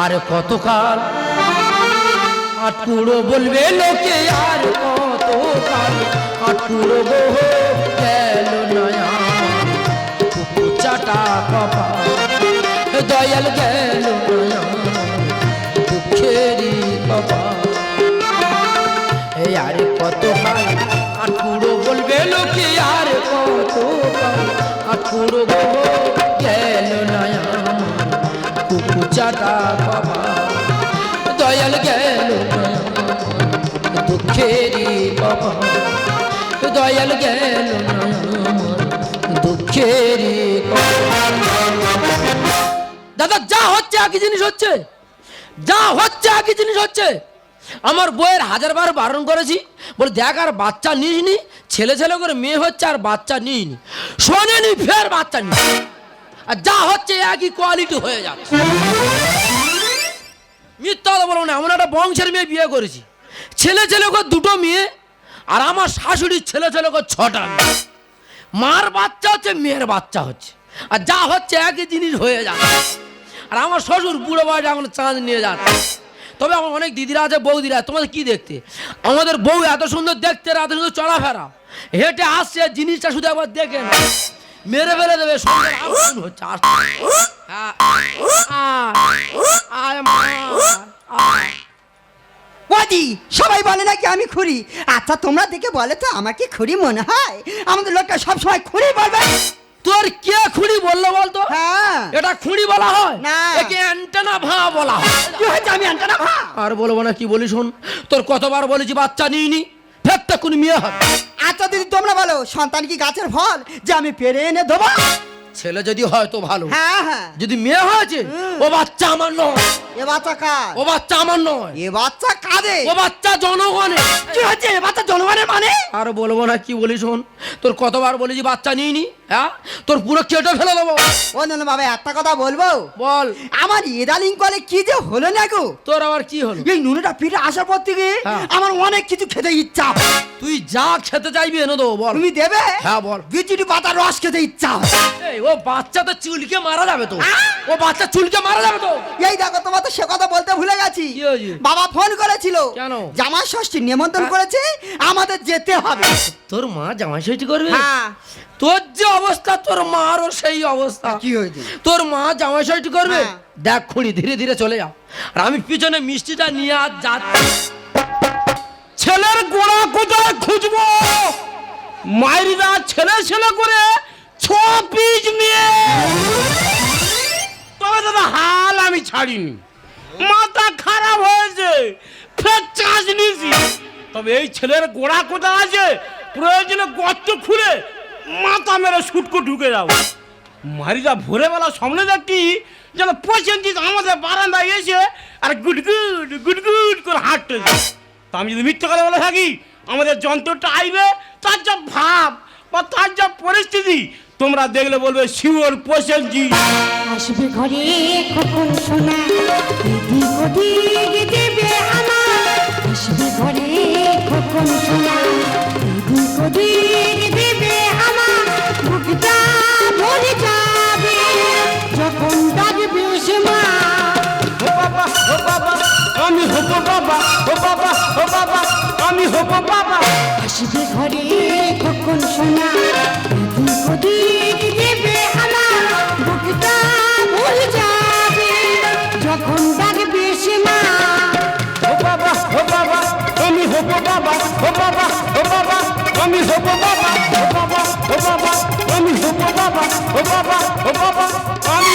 আর কতকাল? আটকুড়ো বলবে লোকে আর কতকাল? আটকুড়ো গো গেল নয়া। চাটা কপাল দয়াল গেল নয়া। দুঃখেরই এই আরে কত কাল আটকুড়ো বলবে লোকে আর কত চাটা বাবা। দয়াল গেল বাবা। দয়াল গেল দাদা, যা হচ্ছে একই জিনিস হচ্ছে। যা হচ্ছে একই জিনিস হচ্ছে। আমার বইয়ের হাজার বার বারণ করেছি, বলে দেখ আর বাচ্চা নিস নি ছেলে ছেলে করে মেয়ে হচ্ছে আর বাচ্চা নিই নি শোনেনি, ফের বাচ্চা নি আর যা হচ্ছে একই কোয়ালিটি হয়ে যাচ্ছে। মিথ্যা কথা বলব না এমন একটা বংশের মেয়ে বিয়ে করেছি। ছেলে ছেলে করে দুটো মেয়ে, আর আমার শাশুড়ির ছেলে ছেলে করে ছটা মার বাচ্চা হচ্ছে, মেয়ের বাচ্চা হচ্ছে। আর যা হচ্ছে একই জিনিস হয়ে যাচ্ছে। আর আমার শ্বশুর বুড়ো বয়সে এখন চাঁদ নিয়ে যাচ্ছে। তবে আমার অনেক দিদিরা আছে, বৌদিরা তোমাদের কি দেখতে? আমাদের বউ এত সুন্দর দেখতে এত সুন্দর চলাফেরা। হেঁটে আসছে, জিনিসটা শুধু একবার দেখে না মেরে ফেলে দেবে। হ্যাঁ। ওদি সবাই বলে নাকি আমি খুরি আচ্ছা তোমরা দেখে বলে তো আমার কি খুরি মনে হয়। আমাদের লোকটা সবসময় খুরি বলবে। তোর কে খুঁড়ি বলল বলতো? হ্যাঁ। এটা খুঁড়ি বলা হয়? না। একে অ্যান্টেনা ভাঁ বলা হয়। কি হয়েছে আমি আনতে না ভা? আর বলব না কি বলি শোন তোর কতবার বলেছি বাচ্চা নিইনি ফেরটা কোন মেয়ে হবে। আচ্ছা দিদি তোমরা বলো সন্তান কি গাছের ফল যে আমি পেরে এনে দেবো? ছেলে যদি হয় তো ভালো। হ্যাঁ হ্যাঁ। যদি মেয়ে হয়েছে ও বাচ্চা আমার নয়। এ বাচ্চা কার? ও বাচ্চা আমার নয়। এ বাচ্চা কাঁদে ও বাচ্চা জনগণের। কি হচ্ছে এ বাচ্চা জনগণের মানে? আর বলব না কি বলি শোন তোর কতবার বলেছি বাচ্চা নিইনি হ্যাঁ? তোর পুরো কেটে ফেলে দেবো। ও না বাবা একটা কথা বলব? বল। আমার এদালিং কলে কি যে হলো না গো? তোর আবার কি হলো? এই নুনটা পিঠে আসার পর থেকে হ্যাঁ। আমার অনেক কিছু খেতে ইচ্ছা। তুই যা খেতে চাইবি এনে দেবো বল। তুমি দেবে? হ্যাঁ, বল। বিচুটি পাতার রস খেতে ইচ্ছা হয়। ও বাচ্চা তো চুলকে মারা যাবে তো। ও বাচ্চা চুলকে মারা যাবে তো। এই দেখো তোমার তো সে কথা বলতে ভুলে গেছি। বাবা ফোন করেছিল। কেন? জামা ষষ্ঠী নিমন্ত্রণ। করেছে আমাদের যেতে হবে। তোর মা জামাই ষষ্ঠী করবে? হ্যাঁ। তোর যে অবস্থা তোর মারও সেই অবস্থা। কি হয়েছে? তোর মা জামাই ষষ্ঠী করবে? হ্যাঁ। দেখ খুঁড়ি ধীরে ধীরে চলে যাও আর আমি পিছনে মিষ্টিটা নিয়ে আর যাচ্ছি। ছেলের গোড়া কোথায় খুঁজবো? মায়েরা ছেলে ছেলে করে ছ পিস নিয়ে। তবে দাদা, হাল আমি ছাড়িনি। মাথা খারাপ হয়েছে, ফের চাষ নিয়েছি। তবে এই ছেলের গোড়া কোথা আছে? প্রয়োজনে গর্ত খুলে মাথা মেরে সুটকো ঢুকে যাও। মারিদা ভোরবেলা সামনে দেখি যেন পচেন্টিস আমাদের বারান্দায় এসে আর গুটগুট গুটগুট করে হাঁটতেছে তা আমি যদি মিথ্যে কথা বলে থাকি, আমাদের যন্ত্রটা আইবে, তার যা ভাব বা তার যা পরিস্থিতি তোমরা দেখলে বলবে শিওর পচেন্টি আসবে ঘরে কখন শোনা। এদিক ওদিক দেবে আমার। আসবে ঘরে কখন শোনা। এদিক ওদিক দেবে আমার। বুকটা ভরে যাবে যখন ডাকবে সে মা। ও বাবা ও বাবা আমি হব বাবা। ও বাবা ও বাবা আমি হব বাবা। আসবে ঘরে কখন শোনা। বাবা ও বাবা আমি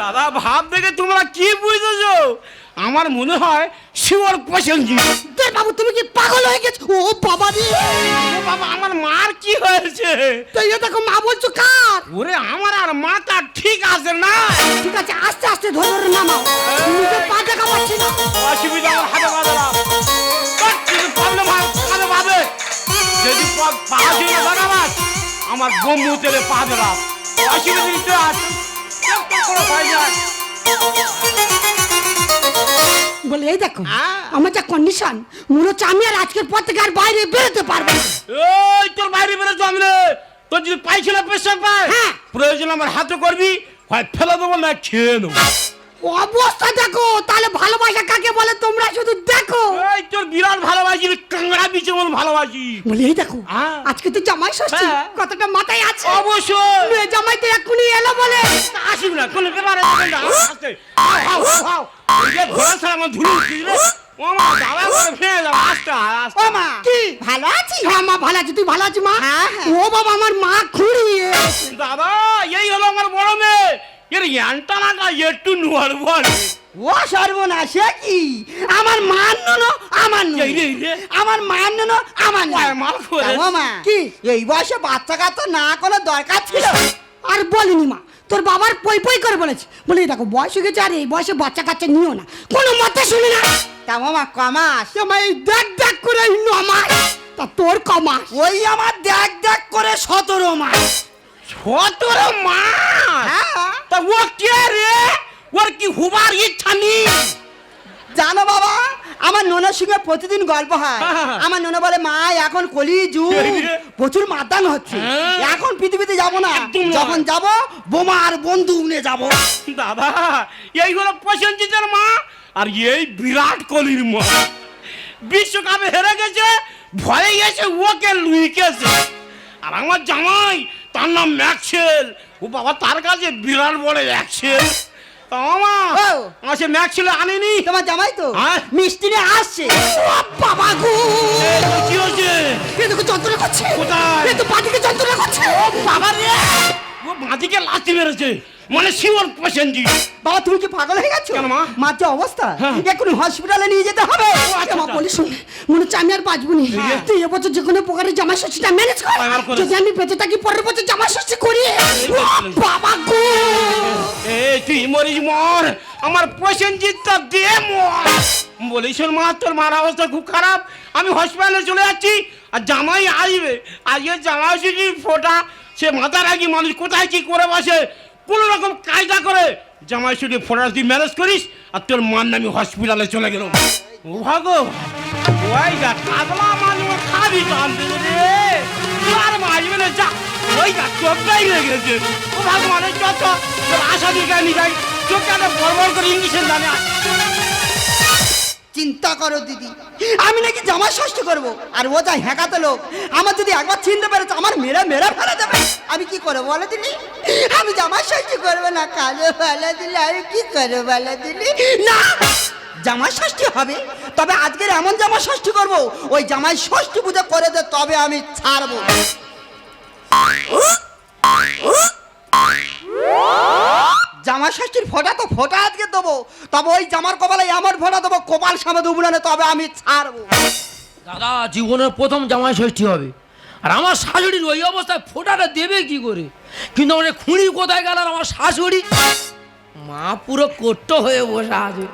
দাদা ভাব দেখে তোমরা কি বুঝতেছো আমার মনে হয় শিওর পছন্দ বাবু তুমি কি পাগল হয়ে গেছো? ও বাবা রে। ও বাবা আমার মার কি হয়েছে? তো এই দেখো মা বলছো কার? ওরে আমার আর মাথা ঠিক আছে না। ঠিক আছে আস্তে আস্তে ধরে ধরে নামাও পা- দিয়ে লাগাবাস আমার গম্বু তেলে পা দেবা অসুবিধা নাই। বলে এই দেখো আমার যা কন্ডিশন মনে হচ্ছে আমি আর আজকের পর থেকে আর বাইরে বেরোতে পারব এই তোর বাইরে বেরোছো আমি রে। তোর যদি পাইছিলা প্রেশার পায় হ্যাঁ। প্রয়োজন আমার হাতে করবি হয় ফেলে দেবো না খেয়ে নেব। অবস্থা দেখো তাহলে ভালোবাসা কাকে বলে তোমরা শুধু দেখো। এই তোর বিরাট ভালোবাসি কাংড়া বিছে বল ভালোবাসি। বলি এই দেখো। আজকে তো জামাই ষষ্ঠী হ্যাঁ। কতটা মাথায় আছে। অবশ্যই। মেয়ে জামাই তো এক্ষুনি এলো বলে। আসিব না কোনো যে ঘোড়া ছাড়া আমার ধুলো দাবা করে ফেলে আস্তে, আস্তে। কি? ভালো আছিস? হ্যাঁ মা ভালো আছি। তুই ভালো আছিস মা? হ্যাঁ, হ্যাঁ। ও বাবা আমার মা খুঁড়িয়ে। দাদা এই হলো আমার বড় মেয়ে। এর একটু ও সর্বনাশ এ কি? আমার মান নো আমার নো রে, আমার মান নো আমার। মা কি? এই বয়সে বাচ্চা কাচ্চা না কোনো দরকার ছিল? আর বলিনি মা তোর বাবার পই পই করে বলেছে। বলে দেখো বয়স হয়ে গেছে আর এই বয়সে বাচ্চা কাচ্চা নিও না। কোনো মতে শুনি না। তা মামা কমাস। দেখ দেখ করে এই নমাস। তা তোর কমাস। ওই আমার দেখ দেখ করে সতেরো মাস। সতেরো মাস হ্যাঁ। তা ও কে রে? ওর কি হুবার ইচ্ছা নেই? জানো বাবা আমার নোনার সঙ্গে প্রতিদিন গল্প হয়। হ্যাঁ। আমার নোনা বলে মা এখন কলি যুগ। প্রচুর মাতান হচ্ছে। হ্যাঁ। এখন পৃথিবীতে যাব না। যখন যাব বোমা আর বন্দুক নিয়ে যাব। দাদা এই হলো প্রসেনজিতের মা আর এই বিরাট কোহলির মা। বিশ্বকাপে হেরে গেছে ভয়ে গেছে ওকে লুইকেছে। আর আমার জামাই তার নাম ম্যাক্সেল। ও বাবা তার কাছে বিরাট বড় অ্যাক্সেল তা মা ও। আমার সে ম্যাক্সেল আনেনি। তোমার জামাই তো। মিষ্টি আসছে। ও বাবা গো। কি হয়েছে? এ দেখো যন্ত্রণা করছে। কোথায়? এ তো পাটিকে যন্ত্রণা করছে। বাবা রে। ও বাঁদিকে লাথি মেরেছে। মানে শিওর প্রসেনজিৎ বাবা তুমি কি পাগল হয়ে গেছো? কেন মা? মার যে অবস্থা। হ্যাঁ। হসপিটালে নিয়ে যেতে হবে। আচ্ছা, মা। বলি শুন মনে হচ্ছে আমি আর বাঁচবো নি। তুই এবছর যে কোনো প্রকারের জামা ষষ্ঠীটা ম্যানেজ কর। যদি আমি বেঁচে থাকি পরের বছর জামা ষষ্ঠী করি। বাবা গো! এ তুই মরিস মর। আমার প্রসেনজিৎটা দে মর। বলিস মা তোর মার অবস্থা খুব খারাপ। আমি হসপিটালে চলে যাচ্ছি আর জামাই আসবে। আজকে জামাই শুধু ফোটা সে মাথা রাখি মানুষ কোথায় কি করে বসে? কোনো রকম কায়দা করে জামাই শুধু ফোরাস দিয়ে ম্যানেজ করিস আর তোর মার নামি হসপিটালে চলে গেল। ও ভাগো ওই রে। আর না ওই তোর আশা দিকে নিয়ে যাই। চোখটা বড় বড় করে ইংলিশের জানে চিন্তা করো, দিদি। আমি নাকি জামা ষষ্ঠী করব? আর ও যা হ্যাঁকাতে লোক, আমার যদি একবার চিনতে পেরেছে আমার মেরে মেরে ফেলে দেবে। আমি কি করব বলে দিলি আমি জামা ষষ্ঠী করব না, কালো বলে দিলি আমি কি করব বলে দিলি না জামা ষষ্ঠী হবে। তবে আজকের এমন জামা ষষ্ঠী করব, ওই জামাই ষষ্ঠী পুজো করে দে, তবে আমি ছাড়বো। জামা ষষ্ঠীর ফোটা তো ফোটা আজকে দেবো। তবে ওই জামার কপালে এমন ফোটা দেবো কপাল সামনে দেবো না তবে আমি ছাড়বো। দাদা জীবনের প্রথম জামাই ষষ্ঠী হবে। আর আমার শাশুড়ির ওই অবস্থায় ফোটাটা দেবে কি করে? কিন্তু আমার খুঁড়ি কোথায় গেল আমার শাশুড়ি? মা পুরো কোট্ট হয়ে বসে আছে।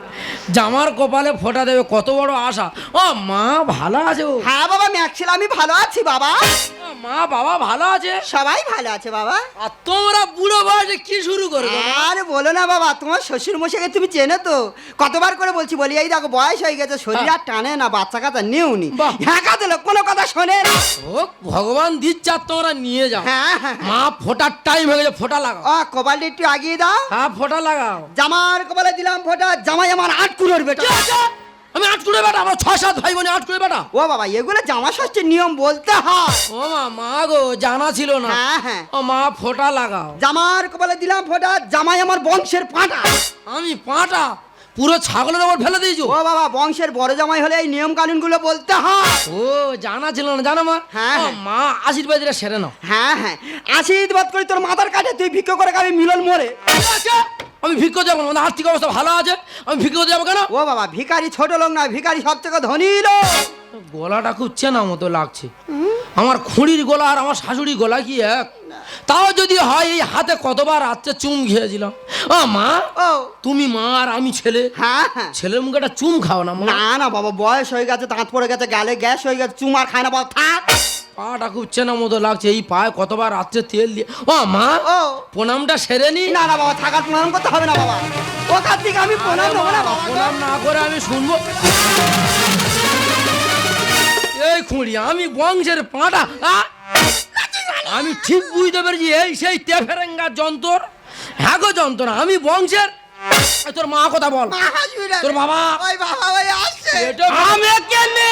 জামার কপালে ফোটা দেবে কত বড় আশা। ও মা ভালো আছে? হ্যাঁ বাবা ম্যাক্সিল আমি ভালো আছি বাবা। মা বাবা ভালো আছে? সবাই ভালো আছে বাবা। আর তোমরা বুড়ো বয়সে কি শুরু করবে আরে বলো না বাবা তোমার শ্বশুর মশাইকে তুমি চেনো তো? কতবার করে বলছি বলি এই দেখো বয়স হয়ে গেছে শরীর আর টানে না বাচ্চা কাচ্চা নেওনি বাহ। হ্যাঁ কাঁদে লোক কোনো কথা শোনে না। ও ভগবান দিচ্ছে আর তোমরা নিয়ে যাও। হ্যাঁ হ্যাঁ মা ফোটার টাইম হয়ে গেছে ফোটা লাগাও। ও কপালটা একটু আগিয়ে দাও। হ্যাঁ ফোটা লাগাও। জামার কপালে দিলাম ফোটা জামাই আমার আট কুড়োর বেটা? আমি আট করে বেটা আমার ছয় সাত ভাই বোনে আট করে বেটা। ও বাবা এগুলো জামা ষষ্ঠীর নিয়ম বলতে হয়। ও মা মা গো জানা ছিল না। হ্যাঁ হ্যাঁ। ও মা ফোটা লাগাও। জামার কপালে দিলাম ফোটা জামাই আমার বংশের পাঁটা। আমি পাটা? পুরো ছাগলের ওপর ফেলে দিয়েছ? ও বাবা বংশের বড় জামাই হলে এই নিয়ম কানুনগুলো বলতে হয়। ও জানা ছিল না জানো মা? হ্যাঁ, ও হ্যাঁ। মা আশীর্বাদ সেরে নাও। হ্যাঁ হ্যাঁ। আশীর্বাদ করি তোর মাথার কাছে তুই ভিক্ষ করে খাবি মিলন মরে? আমি ভিক্ষু যাব না আর্থিক অবস্থা ভালো আছে? আমি ভিক্ষু যাব কেন? ও বাবা ভিখারি ছোট লোক না ভিখারি সব থেকে ধনী লোক। গলাটা খুব চেনা মতো লাগছে। আমার খুঁড়ির গলা আর আমার শাশুড়ির গলা কি এক? তাও যদি হয় এই হাতে কতবার রাত্রে চুম খেয়েছিলাম। ও মা ও। তুমি মা আর আমি ছেলে। হ্যাঁ হ্যাঁ। ছেলের মুখে একটা চুম খাও না না না বাবা বয়স হয়ে গেছে দাঁত পড়ে গেছে গালে গ্যাস হয়ে গেছে চুমার খায় না বাবা থাক। পাটা খুব চেনা মতো লাগছে এই পায়ে কতবার রাত্রে তেল দিয়ে ও মা ও। প্রণামটা সেরে নি? না না বাবা থাকার প্রণাম করতে হবে না বাবা। ওখান থেকে আমি প্রণাম দেবো না বাবা। প্রণাম না করে আমি শুনব। এই খুঁড়ি আমি বংশের পাটা আমি ঠিক বুঝতে পেরেছি এই সেই তেফেরেঙ্গা যন্ত্র। হ্যাঁ গো যন্ত্র আমি বংশের। তোর মা কথা বল। তোর বাবা? ওই বাবা ওই আসছে। আমি কেনে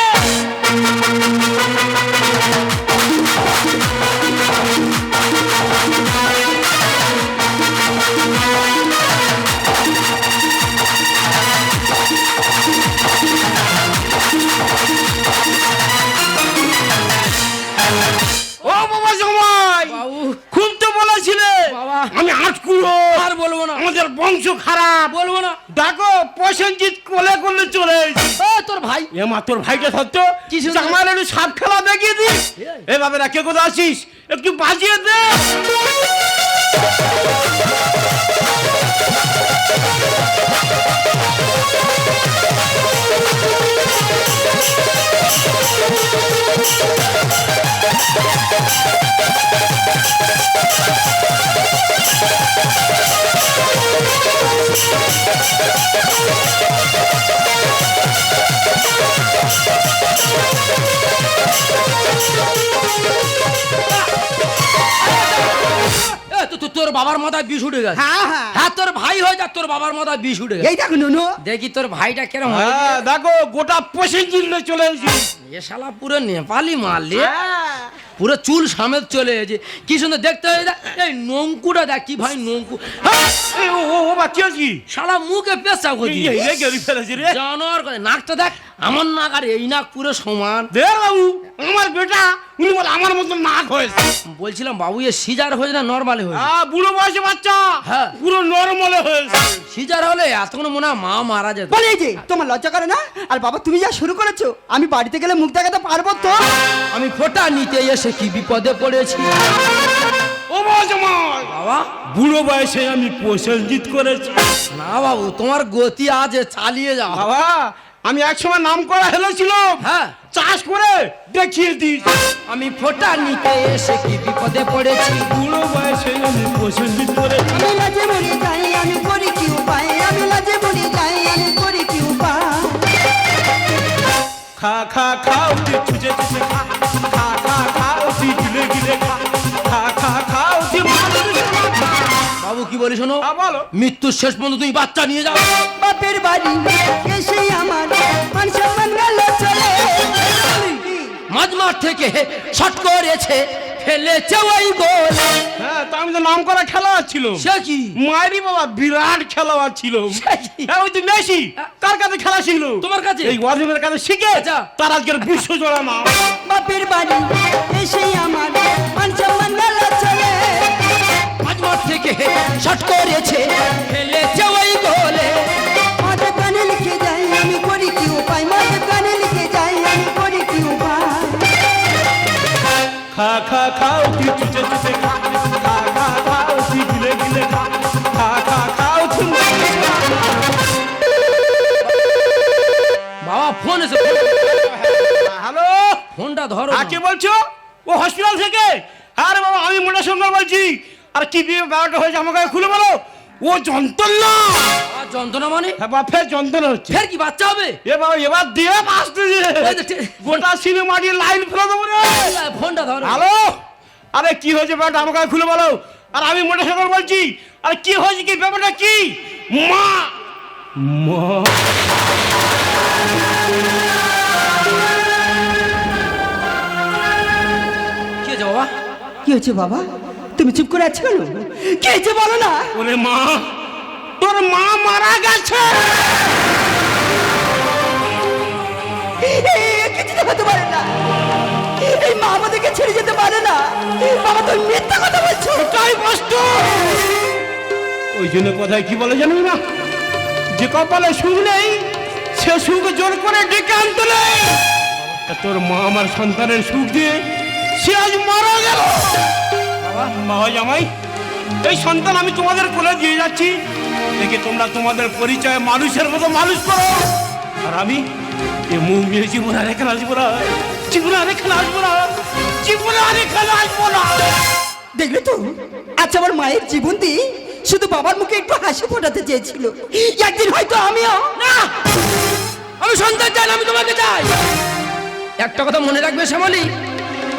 এ মা তোর ভাইটা সত্য কি সুন্দর। আমার একটু সাপ খেলা দেখিয়ে দিস। এ বাবেরা কে কোথায় আছিস? একটু বাজিয়ে দে। Thank তো- তোর বাবার মাথায় বিষ উঠে গেছে। হ্যাঁ হ্যাঁ। তোর ভাই হয়ে যা তোর বাবার বিষ উঠে গেছে। এই দেখ নুনু। দেখি তোর ভাইটা কেরম হয়। হ্যাঁ দেখো গোটা নিয়ে চলে এসেছিস এ শালা পুরো নেপালি মারলে হ্যাঁ। পুরো চুল সমেত চলে এসেছে। কি সুন্দর দেখতে হয়ে দেখ এই নঙ্কুটা দেখ কি ভাই নঙ্কু হ্যাঁ, ও ও ও বা কি হয়েছি? শালা মুখে পেশা করছি এই রে গেলি ফেলেছি রে জানোয়ার করে নাকটা দেখ আমার নাক আর এই নাক পুরো সমান। দে বাবু আমার বেটা উনি বলে আমার মতো নাক হয়েছে। বলছিলাম বাবু এ সিজার হয়েছে না নর্মালি হয়েছে? আ বুড়ো বয়সে বাচ্চা। হ্যাঁ। পুরো নরমালে হয়েছে। সিজার হলে এতক্ষণ মনে হয় মা মারা যেত। বলে এই যে তোমার লজ্জা করে না? আর বাবা তুমি যা শুরু করেছ আমি বাড়িতে গেলে মুখ দেখাতে পারব তো? আমি ফোটা নিতে এসে কি বিপদে পড়েছি? ও বাজমাই বাবা। বুড়ো বয়সে আমি প্রসেনজিৎ করেছি। না বাবু তোমার গতি আছে চালিয়ে যাও। বাবা আমি একসময় নাম করা হেলো ছিল হ্যাঁ। চাষ করে দেখিয়ে দিস আমি ফোটা নিতে এসে কি বিপদে পড়েছি? বুড়ো বয়সে আমি প্রসেনজিৎ করেছি আমি লাজে মরে যাই আমি করি কি উপায়? আমি লাজে মরে যাই আমি করি কি উপায়? খা খা খাও তুই ছুঁচে খা। খা খা খাও তুই গিলে গিলে খা। কি বলি শোনো? বলো। মৃত্যুর শেষ পর্যন্ত তুমি বাচ্চা নিয়ে যাও। বাপের বাড়ি এসে আমার মান সম্মান গেল চলে। মাঝ মাঠ থেকে শট করেছে ফেলেছে ওই গোল। হ্যাঁ তা আমি তো নাম করা খেলোয়াড় ছিল সে কি? মায়েরই বাবা বিরাট খেলোয়াড় ছিল। হ্যাঁ ওই তো মেসি কার কাছে খেলা শিখলো তোমার কাছে? এই ওয়াজিমের কাছে শিখে আচ্ছা। তার আজকের বিশ্ব জোড়া নাম। বাপের বাড়ি এসে আমার মান সম্মান গেল থেকে শট করেছে ফেলেছে ওই গোলে মাঝে কানে লিখে যাই আমি করি কি উপায় মাঝে কানে লিখে যাই আমি করি কি উপায় খা খা খাও তুই চুচে চুচে খা খা খা খাও তুই গিলে গিলে খা খা খা খাও বাবা ফোন এসে হ্যালো ফোনটা ধরো কে বলছো ও হসপিটাল থেকে আরে বাবা আমি মোটা সঙ্গে বলছি আর কি বিয়ে ব্যাপারটা হয়েছে আমাকে খুলে বলো? ও যন্ত্রণা। আর যন্ত্রণা মানে? হ্যাঁ বাবা ফের যন্ত্রণা হচ্ছে। ফের কি বাচ্চা হবে? এ বাবা এবার দিয়ে আসতে গোটা সিনেমা দিয়ে লাইন ফেলে দেবো রে। ফোনটা ধরো। হ্যালো? আরে কি হয়েছে ব্যাপারটা আমাকে খুলে বলো? আর আমি মোটা সঙ্গে বলছি আরে কি হয়েছে কি? ব্যাপারটা কি? মা! মা! কি হয়েছে বাবা? কি হয়েছে বাবা? তুমি চুপ করে আছো কেন? কি হয়েছে বলো না? ওরে মা। তোর মা মারা গেছে। এ, কিছুতে হতে পারে না। এই মা আমাদেরকে ছেড়ে যেতে পারে না। বাবা তুমি মিথ্যা কথা বলছো। তাই কষ্ট। ওই জন্য কথায় কি বলে জানো না যে কপালে সুখ নেই সে সুখ জোর করে ডেকে আনতে নেই। তোর মা আমার সন্তানের সুখ দিয়ে সে আজ মারা গেল। বাবা জামাই এই সন্তান আমি তোমাদের কোলে দিয়ে যাচ্ছি। দেখে তোমরা তোমাদের পরিচয় মানুষের মতো মানুষ করো। আর আমি এ মুখ নিয়ে জীবন আর এখানে আসব না। জীবন আর এখানে আসব না। জীবন আর এখানে আসব না। দেখলে তো? আচ্ছা আমার মায়ের জীবন দিয়ে শুধু বাবার মুখে একটু হাসি ফোটাতে চেয়েছিল। একদিন হয়তো আমিও না! আমি সন্তান চাই আমি তোমাকে চাই। একটা কথা মনে রাখবে শ্যামলি?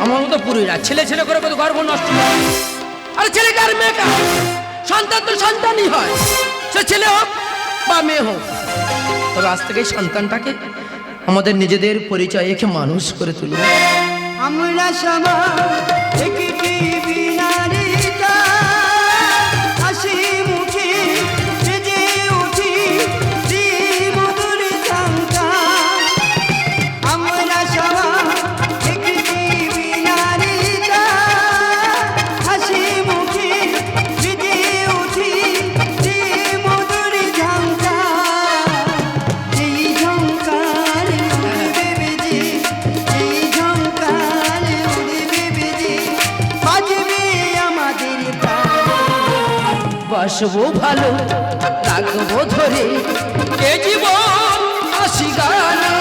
আমার মতো পুরুষরা। ছেলে ছেলে করে কত গর্ব নষ্ট আর ছেলে ছেলেকে আর মেয়েকে সন্তান তো সন্তানই হয়। সে ছেলে হোক বা মেয়ে হোক। তবে আজ থেকে সন্তানটাকে আমাদের নিজেদের পরিচয় একে মানুষ করে তুলবে। আমরা সবাই বাসবো ভালো রাখব ধরে। এ জীবন আসি গানে